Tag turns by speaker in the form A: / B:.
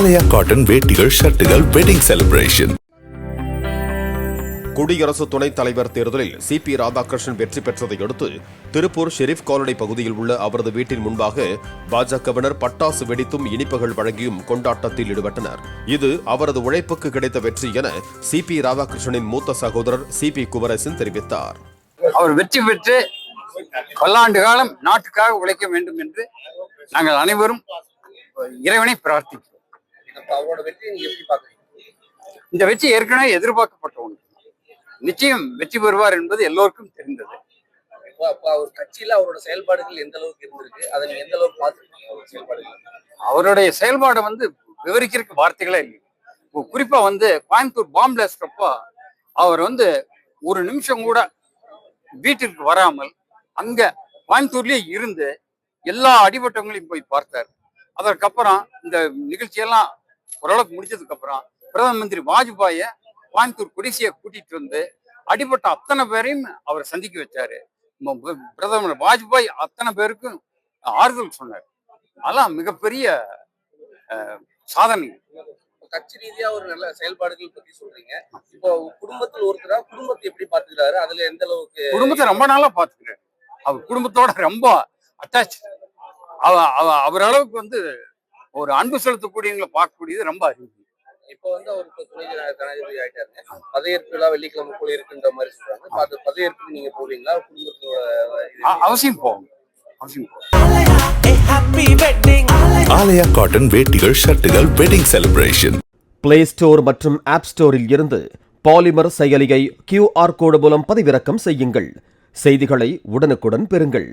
A: ஆலயா cotton வேட்டிகள் ஷர்ட்டுகள் wedding celebration
B: குடியரசு துணைத் தலைவர் தேர்தலில் சி பி ராதாகிருஷ்ணன் வெற்றி பெற்றதை அடுத்து திருப்பூர் ஷெரீப் காலனி பகுதியில் உள்ள அவரது வீட்டின் முன்பாக பாஜகவினர் பட்டாசு வெடித்தும் இனிப்புகள் வழங்கியும் கொண்டாட்டத்தில் ஈடுபட்டனர். இது அவரது உழைப்புக்கு கிடைத்த வெற்றி என சி பி ராதாகிருஷ்ணனின் மூத்த சகோதரர் சி பி குமரசன் தெரிவித்தார்.
C: அவர் வெற்றி பெற்று பல்லாண்டு காலம் நாட்டுக்காக உழைக்க வேண்டும் என்று நாங்கள் அனைவரும் இறைவனை பிரார்த்திக்கிறோம்.
D: அவரோட வெற்றியை நீங்க எப்படி பாக்குறீங்க
C: இந்த வெற்றி ஏற்கனவே எதிர்பார்க்கப்பட்ட ஒன்று. நிச்சயம் வெற்றி பெறுவார் என்பது எல்லோருக்கும் தெரிந்தது.
D: அவர் கட்சியில அவரோட செயல்பாடுகள் எந்த அளவுக்கு இருந்திருக்கு? அதை நீங்க எந்த அளவுக்கு பாத்துருக்கீங்க அவரோட செயல்பாடுகள்?
C: அவருடைய செயல்பாடு வந்து விவரிக்கிறதுக்கு வார்த்தைகளே இல்லை. குறிப்பா வந்து கோயம்புத்தூர் பாம்பு பிளாஸ்ட் அப்போ அவர் வந்து ஒரு நிமிஷம் கூட வீட்டிற்கு வராமல் அங்க கோயம்புத்தூர்லயே இருந்து எல்லா அடிபட்டவங்களையும் போய் பார்த்தார். அதற்கப்புறம் இந்த நிகழ்ச்சியெல்லாம் ஓரளவுக்கு முடிச்சதுக்கு அப்புறம் பிரதம மந்திரி வாஜ்பாய கோயம்புத்தூர் குடிசையை கூட்டிட்டு வந்து அடிபட்ட அத்தனை பேரையும் அவர் சந்திக்க வச்சாரு. பிரதமர் வாஜ்பாய் அத்தனை பேருக்கும் ஆறுதல் சொன்னார். அதெல்லாம் மிகப்பெரிய சாதனை.
D: கட்சி ரீதியா ஒரு நல்ல செயல்பாடுகள் பத்தி சொல்றீங்க. இப்போ குடும்பத்தில் ஒருத்தரா குடும்பத்தை எப்படி பாத்துக்கிறாரு அதுல எந்த அளவுக்கு
C: குடும்பத்தை ரொம்ப நாளா பாத்துக்கிறாரு அவர் குடும்பத்தோட ரொம்ப அட்டாச் அவ அவ அவர் அளவுக்கு வந்து ஒரு அன்பு செலுத்தக்கூடியவங்களை பார்க்கக்கூடியது ரொம்ப அறிவு
D: இப்போ வந்து அவர் ஜனாதிபதி ஆயிட்டாருங்க. பதவியேற்பு விழா வெள்ளிக்கிழமை போல இருக்குன்ற மாதிரி சொல்றாங்க. அது பதவியேற்புக்கு நீங்க போவீங்களா? குடும்பத்தோட
C: அவசியம் போகும். அவசியம் போகும்.
A: ஆலயா காட்டன் வேட்டிகள் ஷர்ட்டுகள் வெட்டிங் செலிப்ரேஷன்
E: பிளே ஸ்டோர் மற்றும் ஆப் ஸ்டோரில் இருந்து பாலிமர் செயலியை கியூஆர் கோடு மூலம் பதிவிறக்கம் செய்யுங்கள். செய்திகளை உடனுக்குடன் பெறுங்கள்.